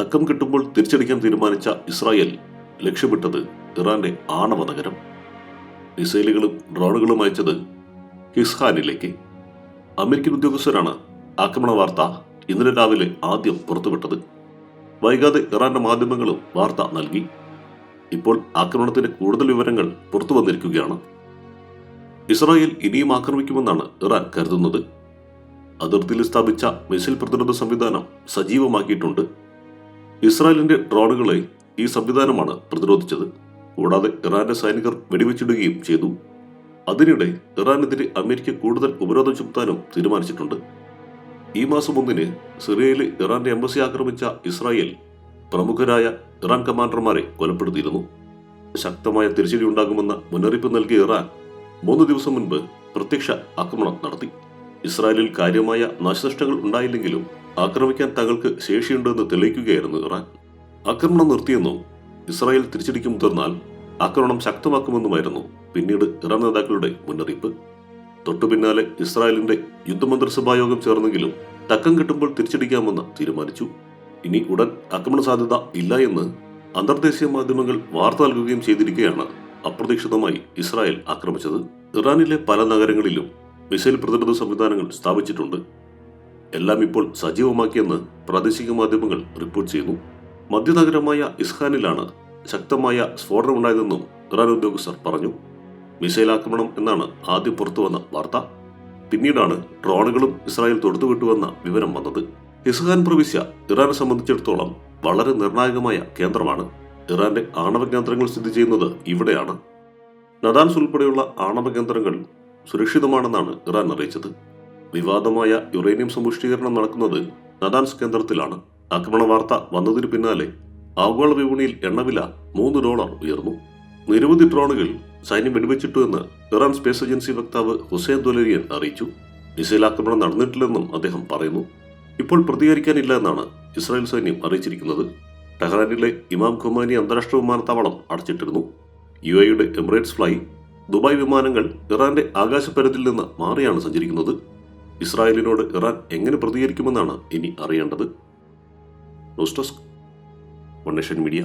തക്കം കിട്ടുമ്പോൾ തിരിച്ചടിക്കാൻ തീരുമാനിച്ച ഇസ്രായേൽ ലക്ഷ്യമിട്ടത് ഇറാന്റെ ആണവ നഗരം. മിസൈലുകളും ഡ്രോണുകളും അയച്ചത് ഹിസ്ഹാനിലേക്ക്. അമേരിക്കൻ ഉദ്യോഗസ്ഥരാണ്. ആക്രമണ വാർത്ത ഇന്നലെ രാവിലെ ആദ്യം പുറത്തുവിട്ടത്. വൈകാതെ ഇറാന്റെ മാധ്യമങ്ങളും വാർത്ത നൽകി. ഇപ്പോൾ ആക്രമണത്തിന്റെ കൂടുതൽ വിവരങ്ങൾ പുറത്തു വന്നിരിക്കുകയാണ്. ഇസ്രായേൽ ഇനിയും ആക്രമിക്കുമെന്നാണ് ഇറാൻ കരുതുന്നത്. അതിർത്തിയിൽ സ്ഥാപിച്ച മിസൈൽ പ്രതിരോധ സംവിധാനം സജീവമാക്കിയിട്ടുണ്ട്. ഇസ്രായേലിന്റെ ഡ്രോണുകളെ ഈ സംവിധാനമാണ് പ്രതിരോധിച്ചത്. കൂടാതെ ഇറാന്റെ സൈനികർ വെടിവെച്ചിടുകയും ചെയ്തു. അതിനിടെ ഇറാനെതിരെ അമേരിക്ക കൂടുതൽ ഉപരോധം ചുമത്താനും തീരുമാനിച്ചിട്ടുണ്ട്. ഈ മാസം ഒന്നിന് സിറിയയിലെ ഇറാന്റെ എംബസി ആക്രമിച്ച ഇസ്രായേൽ പ്രമുഖരായ ഇറാൻ കമാൻഡർമാരെ കൊലപ്പെടുത്തിയിരുന്നു. ശക്തമായ തിരിച്ചടി ഉണ്ടാകുമെന്ന മുന്നറിയിപ്പ് നൽകിയ ഇറാൻ മൂന്ന് ദിവസം മുൻപ് പ്രത്യക്ഷ ആക്രമണം നടത്തി. ഇസ്രായേലിൽ കാര്യമായ നാശനഷ്ടങ്ങൾ ഉണ്ടായില്ലെങ്കിലും ആക്രമിക്കാൻ തങ്ങൾക്ക് ശേഷിയുണ്ടെന്ന് തെളിയിക്കുകയായിരുന്നു ഇറാൻ ആക്രമണം നിർത്തിയെന്നും ഇസ്രായേൽ തിരിച്ചടിക്കും മുതിർന്നാൽ ആക്രമണം ശക്തമാക്കുമെന്നുമായിരുന്നു പിന്നീട് ഇറാൻ നേതാക്കളുടെ മുന്നറിയിപ്പ്. തൊട്ടു പിന്നാലെ ഇസ്രായേലിന്റെ യുദ്ധമന്ത്രിസഭാ യോഗം ചേർന്നെങ്കിലും തക്കം കിട്ടുമ്പോൾ തിരിച്ചടിക്കാമെന്ന് തീരുമാനിച്ചു. ഇനി ഉടൻ ആക്രമണ സാധ്യത ഇല്ല എന്ന് അന്തർദേശീയ മാധ്യമങ്ങൾ വാർത്ത നൽകുകയും ചെയ്തിരിക്കെയാണ് അപ്രതീക്ഷിതമായി ഇസ്രായേൽ ആക്രമിച്ചത്. ഇറാനിലെ പല നഗരങ്ങളിലും മിസൈൽ പ്രതിരോധ സംവിധാനങ്ങൾ സ്ഥാപിച്ചിട്ടുണ്ട്. എല്ലാം ഇപ്പോൾ സജീവമാക്കിയെന്ന് പ്രാദേശിക മാധ്യമങ്ങൾ റിപ്പോർട്ട് ചെയ്യുന്നു. മധ്യനഗരമായ ഇസ്ഹാനിലാണ് ശക്തമായ സ്ഫോടനമുണ്ടായതെന്നും ഇറാൻ ഉദ്യോഗസ്ഥർ പറഞ്ഞു. മിസൈൽ ആക്രമണം എന്നാണ് ആദ്യം പുറത്തുവന്ന വാർത്ത. പിന്നീടാണ് ഡ്രോണുകളും ഇസ്രായേൽ തൊടുത്തുവിട്ടുവെന്ന വിവരം വന്നത്. ഇസ്ഹാൻ പ്രവിശ്യ ഇറാനെ സംബന്ധിച്ചിടത്തോളം വളരെ നിർണായകമായ കേന്ദ്രമാണ്. ഇറാന്റെ ആണവ കേന്ദ്രങ്ങൾ സ്ഥിതി ചെയ്യുന്നത് ഇവിടെയാണ്. നദാൻസ് ഉൾപ്പെടെയുള്ള ആണവ കേന്ദ്രങ്ങൾ സുരക്ഷിതമാണെന്നാണ് ഇറാൻ അറിയിച്ചത്. വിവാദമായ യുറേനിയം സമ്പുഷ്ടീകരണം നടക്കുന്നത് നദാൻസ് കേന്ദ്രത്തിലാണ്. ആക്രമണ വാർത്ത വന്നതിന് പിന്നാലെ ആഗോള വിപണിയിൽ എണ്ണവില മൂന്ന് ഡോളർ ഉയർന്നു. നിരവധി ഡ്രോണുകൾ സൈന്യം വെടിവെച്ചിട്ടു എന്ന് ഇറാൻ സ്പേസ് ഏജൻസി വക്താവ് ഹുസൈൻ ദൊലരിയൻ അറിയിച്ചു. മിസൈൽ ആക്രമണം നടന്നിട്ടില്ലെന്നും അദ്ദേഹം പറയുന്നു. ഇപ്പോൾ പ്രതികരിക്കാനില്ല എന്നാണ് ഇസ്രായേൽ സൈന്യം അറിയിച്ചിരിക്കുന്നത്. ടെഹ്റാനിലെ ഇമാം ഖുമാനി അന്താരാഷ്ട്ര വിമാനത്താവളം അടച്ചിട്ടിരുന്നു. യു എയുടെ എമിറേറ്റ്സ് ഫ്ലൈ ദുബായ് വിമാനങ്ങൾ ഇറാന്റെ ആകാശപരത്തിൽ നിന്ന് മാറിയാണ് സഞ്ചരിക്കുന്നത്. ഇസ്രായേലിനോട് ഇറാൻ എങ്ങനെ പ്രതികരിക്കുമെന്നാണ് ഇനി അറിയേണ്ടത് ന്യൂസ് ഡെസ്ക് വൺ മീഡിയ